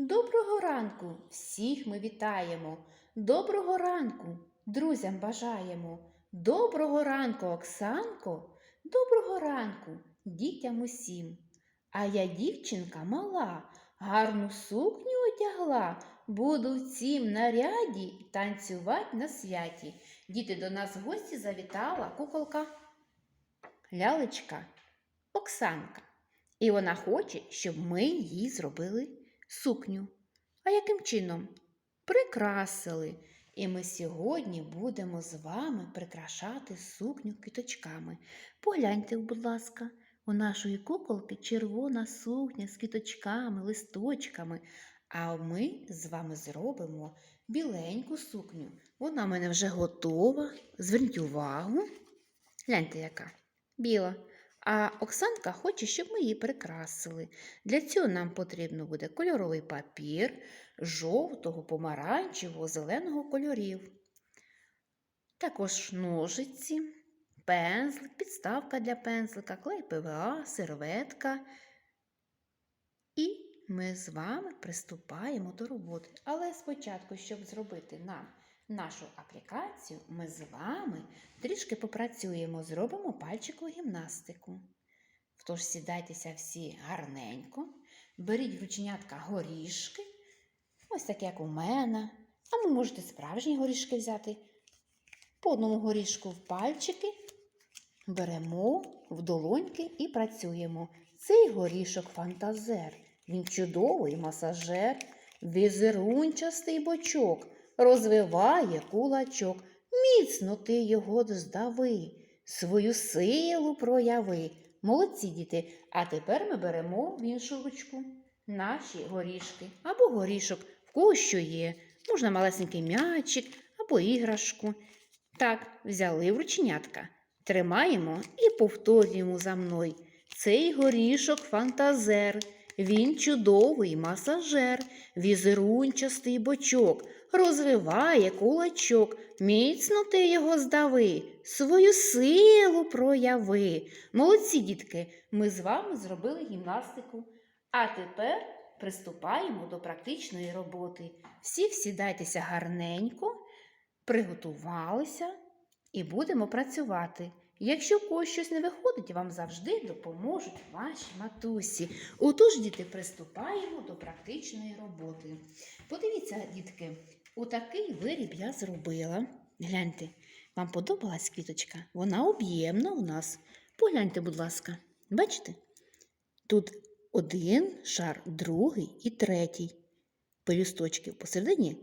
Доброго ранку всіх ми вітаємо. Доброго ранку друзям бажаємо. Доброго ранку, Оксанко. Доброго ранку дітям усім. А я дівчинка мала, гарну сукню одягла, буду в цім наряді танцювати на святі. Діти до нас в гості завітала куколка лялечка Оксанка. І вона хоче, щоб ми їй зробили сукню. А яким чином? Прикрасили. І ми сьогодні будемо з вами прикрашати сукню квіточками. Погляньте, будь ласка, у нашої куколки червона сукня з квіточками, листочками. А ми з вами зробимо біленьку сукню. Вона в мене вже готова. Зверніть увагу. Гляньте, яка біла. А Оксанка хоче, щоб ми її прикрасили. Для цього нам потрібно буде кольоровий папір жовтого, помаранчевого, зеленого кольорів. Також ножиці, пензлик, підставка для пензлика, клей ПВА, серветка. І ми з вами приступаємо до роботи. Але спочатку, щоб зробити нам нашу аплікацію, ми з вами трішки попрацюємо, зробимо пальчикову гімнастику. Тож сідайтеся всі гарненько, беріть рученятка горішки, ось так, як у мене. А ви можете справжні горішки взяти. По одному горішку в пальчики беремо в долоньки і працюємо. Цей горішок фантазер. Він чудовий масажер, візерунчастий бочок, розвиває кулачок. Міцно ти його здави, свою силу прояви. Молодці діти. А тепер ми беремо в іншу ручку наші горішки або горішок, в кого що є. Можна малесенький м'ячик або іграшку. Так, взяли в рученятка. Тримаємо і повторюємо за мною. Цей горішок фантазер. Він чудовий масажер, візерунчастий бочок, розвиває кулачок, міцно ти його здави, свою силу прояви. Молодці, дітки, ми з вами зробили гімнастику. А тепер приступаємо до практичної роботи. Всі сідайтеся гарненько, приготувалися і будемо працювати. Якщо когось щось не виходить, вам завжди допоможуть ваші матусі. Отож, діти, приступаємо до практичної роботи. Подивіться, дітки, отакий виріб я зробила. Гляньте, вам подобалась квіточка? Вона об'ємна у нас. Погляньте, будь ласка, бачите? Тут один шар, другий і третій. Пелюсточки посередині.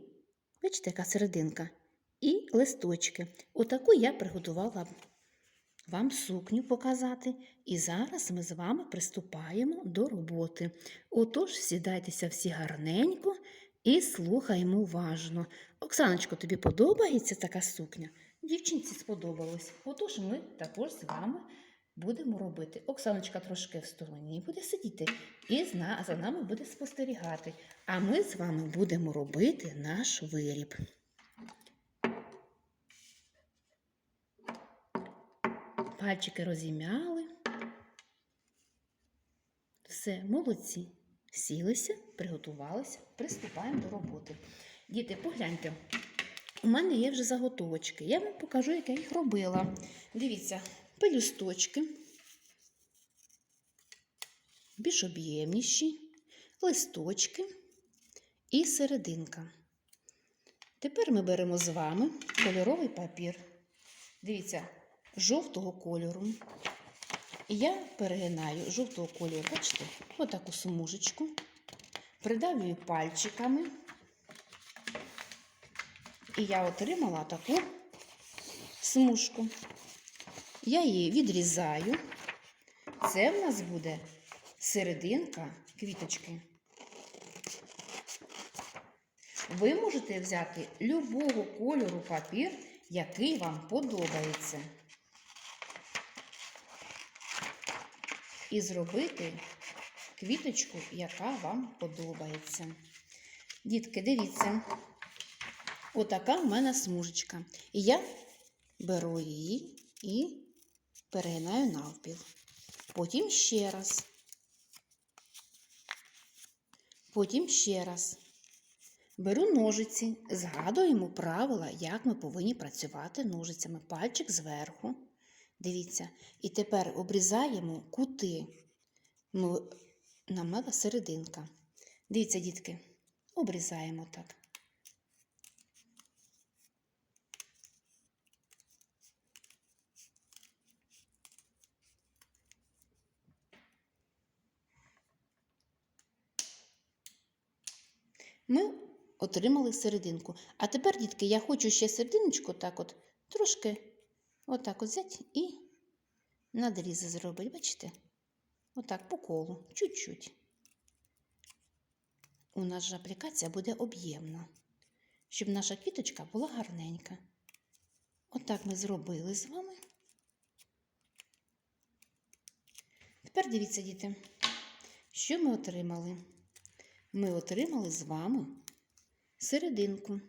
Бачите, яка серединка. І листочки. Отаку я приготувала вам сукню показати. І зараз ми з вами приступаємо до роботи. Отож, сідайтеся всі гарненько і слухаємо уважно. Оксаночко, тобі подобається така сукня? Дівчинці сподобалось. Отож, ми також з вами будемо робити. Оксаночка трошки в стороні буде сидіти і за нами буде спостерігати. А ми з вами будемо робити наш виріб. Пальчики розім'яли. Все, молодці. Сілися, приготувалися, приступаємо до роботи. Діти, погляньте, у мене є вже заготовочки. Я вам покажу, як я їх робила. Дивіться, пелюсточки, більш об'ємніші, листочки і серединка. Тепер ми беремо з вами кольоровий папір. Дивіться, жовтого кольору. Я перегинаю жовтого кольору, бачите, отаку смужечку, придавлюю пальчиками. І я отримала таку смужку. Я її відрізаю. Це в нас буде серединка квіточки. Ви можете взяти любого кольору папір, який вам подобається. І зробити квіточку, яка вам подобається. Дітки, дивіться, отака в мене смужечка. І я беру її і перегинаю навпіл. Потім ще раз. Потім ще раз. Беру ножиці, згадуємо правила, як ми повинні працювати ножицями. Пальчик зверху. Дивіться. І тепер обрізаємо кути. Ми намела серединка. Дивіться, дітки, обрізаємо так. Ми отримали серединку. А тепер, дітки, я хочу ще серединочку так от трошки отак от взяти і надрізи зробити. Бачите? Отак по колу, чуть-чуть. У нас же аплікація буде об'ємна, щоб наша квіточка була гарненька. Отак ми зробили з вами. Тепер дивіться, діти, що ми отримали? Ми отримали з вами серединку.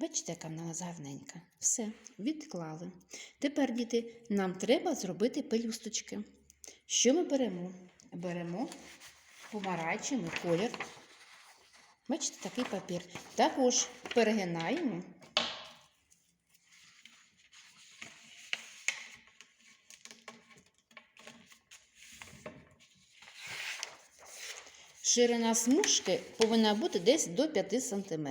Бачите, яка вона нас гарненька. Все, відклали. Тепер, діти, нам треба зробити пелюсточки. Що ми беремо? Беремо помаранчевий колір. Бачите, такий папір. Також перегинаємо. Ширина смужки повинна бути десь до 5 см.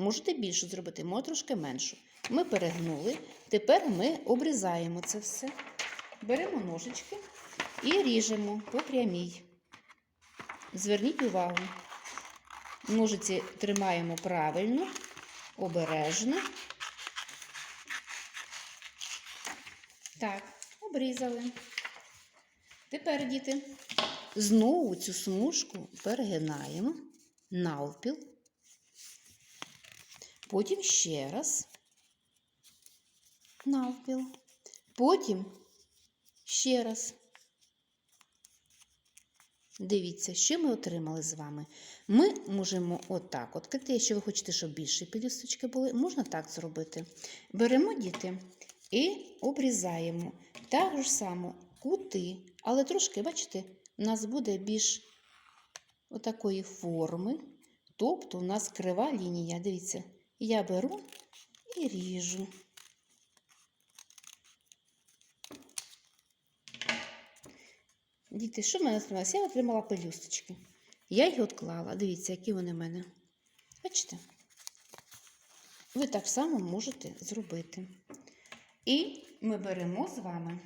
Можете більше зробити, може трошки меншу. Ми перегнули. Тепер ми обрізаємо це все. Беремо ножички і ріжемо по прямій. Зверніть увагу. Ножиці тримаємо правильно, обережно. Так, обрізали. Тепер, діти, знову цю смужку перегинаємо навпіл. Потім ще раз навпіл. Потім ще раз. Дивіться, що ми отримали з вами. Ми можемо отак от якщо ви хочете, щоб більше пелюсточки були, можна так зробити. Беремо діти і обрізаємо. Так ж само кути, але трошки, бачите, у нас буде більш отакої форми. Тобто у нас крива лінія. Дивіться, я беру і ріжу. Діти, що в мене отрималося? Я отримала пелюсточки. Я їх отклала. Дивіться, які вони в мене. Бачите? Ви так само можете зробити. І ми беремо з вами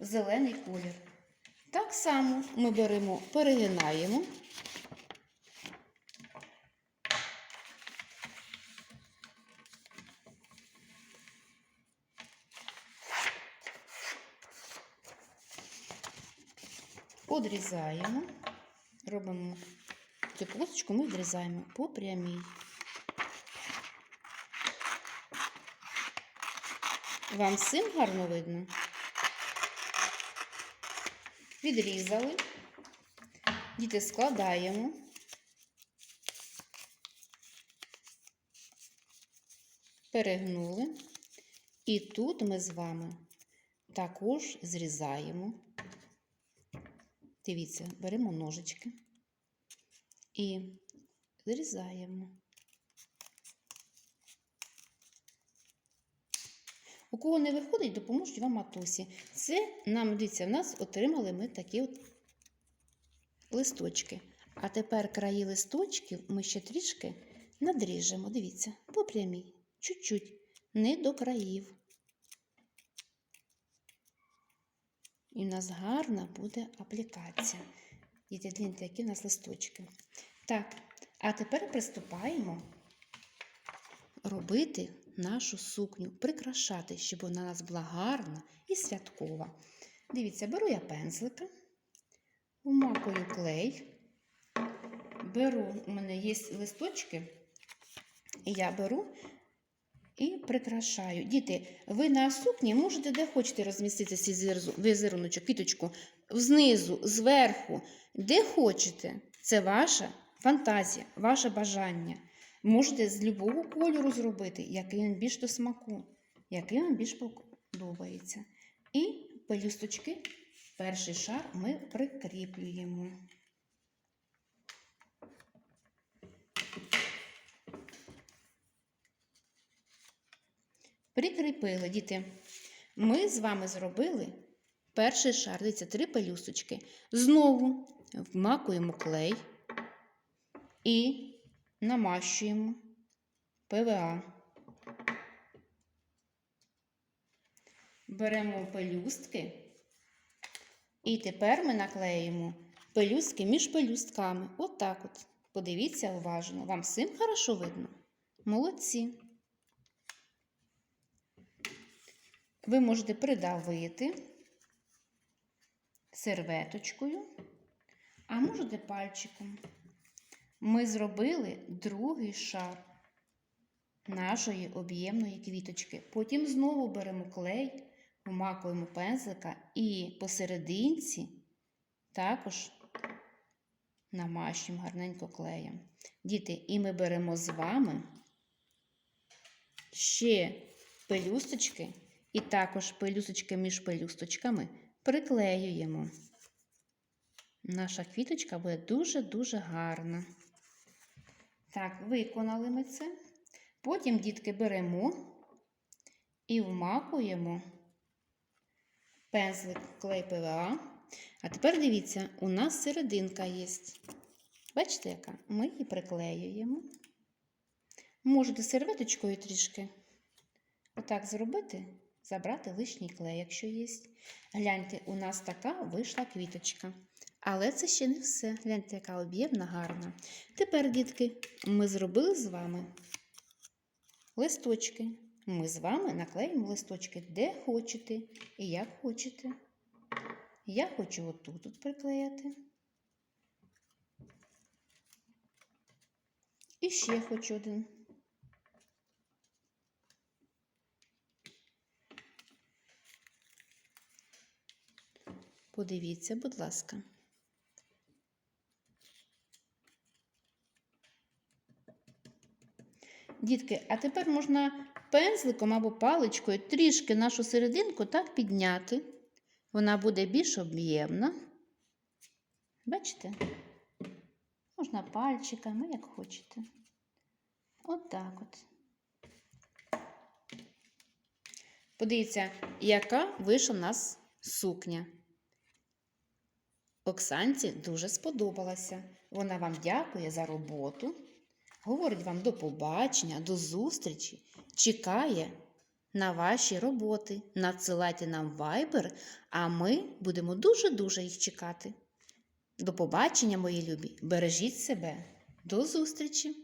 зелений колір. Так само ми беремо, перегинаємо. Подрізаємо, робимо цю полосочку, ми відрізаємо по прямій. Вам всім гарно видно? Відрізали, діти складаємо. Перегнули. І тут ми з вами також зрізаємо. Дивіться, беремо ножички і зрізаємо. У кого не виходить, допоможуть вам матусі. Це нам, дивіться, в нас отримали ми такі от листочки. А тепер краї листочків ми ще трішки надріжемо. Дивіться, по прямій, чуть-чуть, не до країв. І в нас гарна буде аплікація. Діти, гляньте, які в нас листочки. Так, а тепер приступаємо робити нашу сукню, прикрашати, щоб вона у нас була гарна і святкова. Дивіться, беру я пензлика, вмакую клей, беру, у мене є листочки, і я беру і прикрашаю. Діти, ви на сукні можете де хочете розмістити цей візеруночок, квіточку, знизу, зверху, де хочете. Це ваша фантазія, ваше бажання. Можете з любого кольору зробити, який вам більш до смаку, який вам більш подобається. І пелюсточки, перший шар ми прикріплюємо. Прикріпили, діти. Ми з вами зробили перший шар. Дивіться, три пелюсточки. Знову вмакуємо клей і намащуємо ПВА. Беремо пелюстки. І тепер ми наклеїмо пелюстки між пелюстками. Отак от. Подивіться уважно. Вам всім хорошо видно? Молодці. Ви можете придавити серветочкою, а можете пальчиком. Ми зробили другий шар нашої об'ємної квіточки. Потім знову беремо клей, вмакуємо пензлика і посерединці також намащуємо гарненько клеєм. Діти, і ми беремо з вами ще пелюсточки, і також пелюсточки між пелюсточками приклеюємо. Наша квіточка буде дуже-дуже гарна. Так, виконали ми це. Потім, дітки, беремо і вмакуємо пензлик клей ПВА. А тепер дивіться, у нас серединка є. Бачите, яка? Ми її приклеюємо. Можете серветочкою трішки отак зробити, забрати лишній клей, якщо є. Гляньте, у нас така вийшла квіточка. Але це ще не все. Гляньте, яка об'ємна, гарна. Тепер, дітки, ми зробили з вами листочки. Ми з вами наклеїмо листочки де хочете і як хочете. Я хочу отут от приклеїти. І ще хочу один. Подивіться, будь ласка. Дітки, а тепер можна пензликом або паличкою трішки нашу серединку так підняти. Вона буде більш об'ємна. Бачите? Можна пальчиками, як хочете. От, от. Подивіться, яка вийшла у нас сукня. Оксанці дуже сподобалася. Вона вам дякує за роботу. Говорить вам до побачення, до зустрічі. Чекає на ваші роботи. Надсилайте нам вайбер, а ми будемо дуже-дуже їх чекати. До побачення, мої любі! Бережіть себе. До зустрічі!